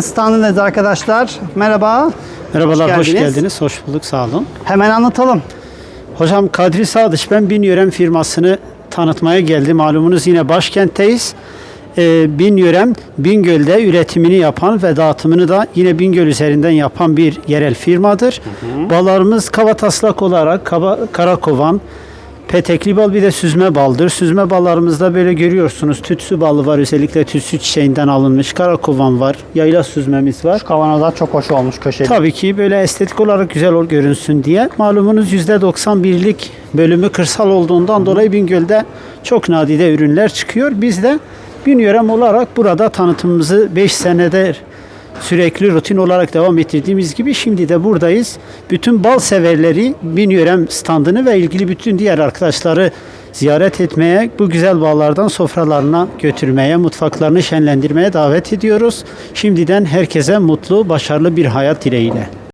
Standındayız arkadaşlar. Merhaba. Merhabalar, hoş geldiniz. geldiniz. Hoş bulduk, sağ olun. Hemen anlatalım. Hocam Kadri Sağdış, ben Bin Yörem firmasını tanıtmaya geldim. Malumunuz yine başkentteyiz. Ee, Bin Yörem, Bingöl'de üretimini yapan ve dağıtımını da yine Bingöl üzerinden yapan bir yerel firmadır. Ballarımız kavataslak olarak kaba, karakovan, petekli bal bir de süzme baldır. Süzme ballarımızda böyle görüyorsunuz tütsü balı var özellikle tütsü çiçeğinden alınmış. Karakovan var, yayla süzmemiz var. Kavanozlar çok hoş olmuş köşeli. Tabii ki böyle estetik olarak güzel ol- görünsün diye. Malumunuz %91'lik bölümü kırsal olduğundan dolayı Bingöl'de çok nadide ürünler çıkıyor. Biz de Bingöl'em olarak burada tanıtımımızı 5 senedir sürekli rutin olarak devam ettirdiğimiz gibi şimdi de buradayız. Bütün bal severleri Bingöl'em standını ve ilgili bütün diğer arkadaşları ziyaret etmeye, bu güzel ballardan sofralarına götürmeye, mutfaklarını şenlendirmeye davet ediyoruz. Şimdiden herkese mutlu, başarılı bir hayat dileğiyle.